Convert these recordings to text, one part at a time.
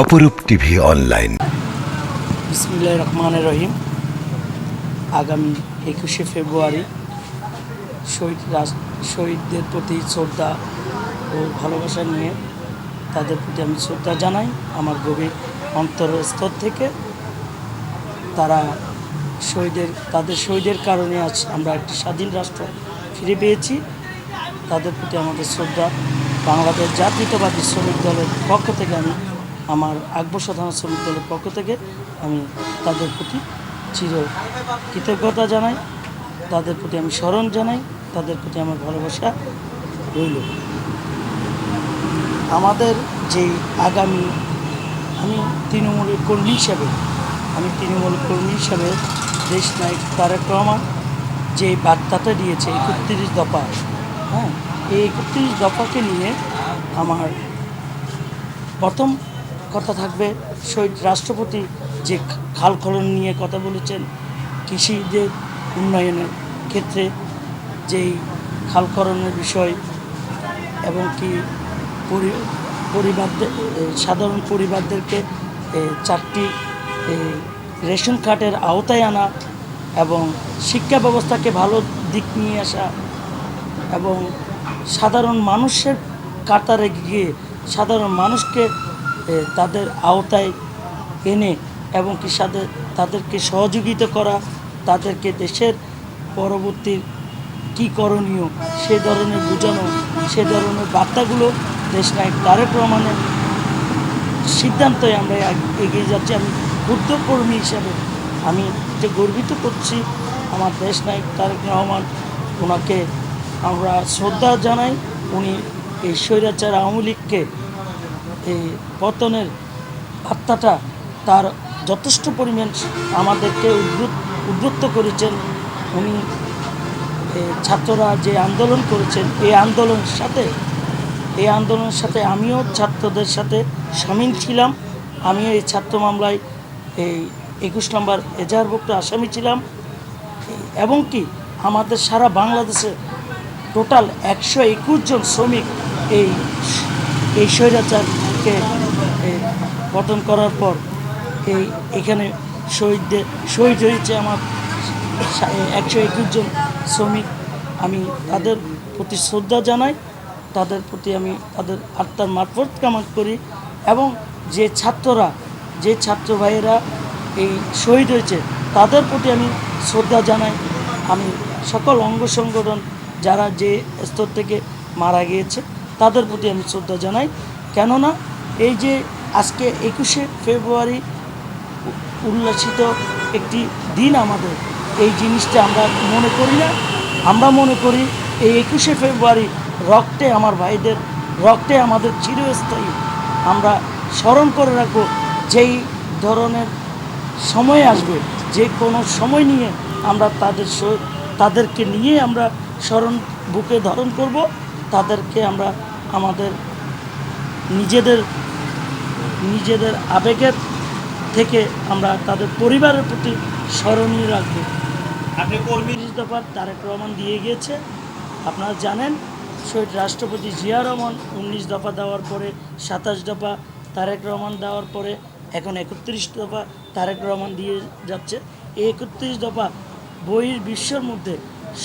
অপরূপ TV online. বিসমিল্লাহ রহমান রহিম। আগামী একুশে ফেব্রুয়ারি শহীদ শহীদদের প্রতি শ্রদ্ধা ও ভালোবাসা নিয়ে তাদের প্রতি আমি শ্রদ্ধা জানাই। আমার গভীর অন্তরের স্তর থেকে তারা শহীদের তাদের শহীদের কারণে আজ আমরা একটি স্বাধীন রাষ্ট্র ফিরে পেয়েছি। তাদের প্রতি আমাদের শ্রদ্ধা। বাংলাদেশ জাতীয়তাবাদী শ্রমিক দলের পক্ষ থেকে আমি আমার আকবর সাধারণ শ্রমিক দলের পক্ষ থেকে আমি তাদের প্রতি চির কৃতজ্ঞতা জানাই, তাদের প্রতি আমি স্মরণ জানাই, তাদের প্রতি আমার ভালোবাসা রইল। আমাদের যে আগামী, আমি তৃণমূলের কর্মী হিসাবে, আমি তৃণমূল কর্মী হিসাবে দেশ নায়ক তারেক রহমান যে বার্তাটা দিয়েছে একত্রিশ দফা হ্যাঁ এই একত্রিশ দফাকে নিয়ে আমার প্রথম কথা থাকবে। শহীদ রাষ্ট্রপতি যে খাল খনন নিয়ে কথা বলেছেন, কৃষিদের উন্নয়নের ক্ষেত্রে যেই খাল খননের বিষয় এবং কি পরি- পরিবারদের, সাধারণ পরিবারদেরকে চারটি রেশন কার্ডের আওতায় আনা এবং শিক্ষা ব্যবস্থাকে ভালো দিক নিয়ে আসা এবং সাধারণ মানুষের কাতারে গিয়ে সাধারণ মানুষকে তাদের আওতায় এনে এবং কি সাথে তাদেরকে সহযোগিতা করা, তাদেরকে দেশের পরবর্তী কী করণীয় সে ধরনের বোঝানো, সে ধরনের বার্তাগুলো দেশ নায়ক তারেক রহমানের সিদ্ধান্তে আমরা এগিয়ে যাচ্ছি। আমি ক্ষুদ্র কর্মী হিসাবে আমি যে গর্বিত করছি, আমার দেশ নায়ক তারেক রহমান, ওনাকে আমরা শ্রদ্ধা জানাই। উনি এই স্বৈরাচার আওয়ামী লীগকে এই পতনের বার্তাটা তার যথেষ্ট পরিমাণ আমাদেরকে উদ্বুদ্ধ উদ্বুদ্ধ করেছেন। উনি ছাত্ররা যে আন্দোলন করেছেন, এই আন্দোলনের সাথে, এই আন্দোলনের সাথে আমিও ছাত্রদের সাথে সামিল ছিলাম। আমিও এই ছাত্র মামলায়, এই একুশ নম্বর এজাহারভুক্ত আসামি ছিলাম। এবং কি আমাদের সারা বাংলাদেশে টোটাল একশো একুশ জন শ্রমিক এই এই স্বৈরাচারকে এ, পতন করার পর এই এখানে শহীদদের শহীদ হয়েছে আমার একশো একুশ জন শ্রমিক। আমি তাদের প্রতি শ্রদ্ধা জানাই তাদের প্রতি আমি তাদের আত্মার মারফত কামনা করি এবং যে ছাত্ররা যে ছাত্র ভাইয়েরা এই শহীদ হয়েছে তাদের প্রতি আমি শ্রদ্ধা জানাই। আমি সকল অঙ্গ সংগঠন যারা যে স্তর থেকে মারা গিয়েছে তাদের প্রতি আমি শ্রদ্ধা জানাই। কেননা এই যে আজকে একুশে ফেব্রুয়ারি উল্লাসিত একটি দিন আমাদের, এই জিনিসটা আমরা মনে করি না। আমরা মনে করি এই একুশে ফেব্রুয়ারি রক্তে আমার ভাইদের, রক্তে আমাদের চিরস্থায়ী। আমরা স্মরণ করে রাখব, যেই ধরনের সময় আসবে, যে কোনো সময় নিয়ে আমরা তাদের তাদেরকে নিয়ে আমরা স্মরণ, বুকে ধারণ করব। তাদেরকে আমরা আমাদের নিজেদের নিজেদের আবেগের থেকে আমরা তাদের পরিবারের প্রতি স্মরণীয় রাখব। আপনি কর্মী দফা তারেক রহমান দিয়ে গিয়েছে। আপনারা জানেন শহীদ রাষ্ট্রপতি জিয়া রহমান উনিশ দফা দেওয়ার পরে সাতাশ দফা তারেক রহমান দেওয়ার পরে এখন একত্রিশ দফা তারেক রহমান দিয়ে যাচ্ছে। এই একত্রিশ দফা বহির বিশ্বের মধ্যে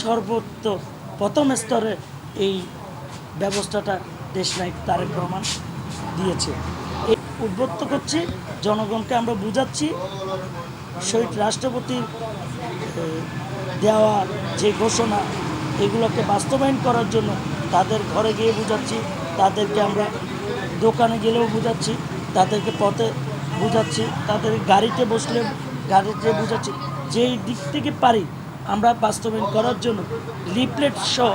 সর্বত্র প্রথম স্তরে এই ব্যবস্থাটা দেশনায়ক তারেক রহমান দিয়েছে। উদ্বুদ্ধ করছি, জনগণকে আমরা বুঝাচ্ছি। শহীদ রাষ্ট্রপতির দেওয়া যে ঘোষণা, এগুলোকে বাস্তবায়ন করার জন্য তাদের ঘরে গিয়ে বুঝাচ্ছি, তাদেরকে আমরা দোকানে গেলেও বুঝাচ্ছি, তাদেরকে পথে বুঝাচ্ছি, তাদের গাড়িতে বসলে গাড়িতে বুঝাচ্ছি। যেই দিক থেকে পারি আমরা বাস্তবায়ন করার জন্য লিফলেট সহ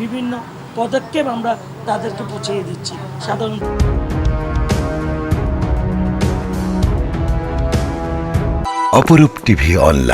বিভিন্ন পদক্ষেপ আমরা তাদেরকে পৌঁছিয়ে দিচ্ছি। সাধারণত অপরূপ টিভি অনলাইন।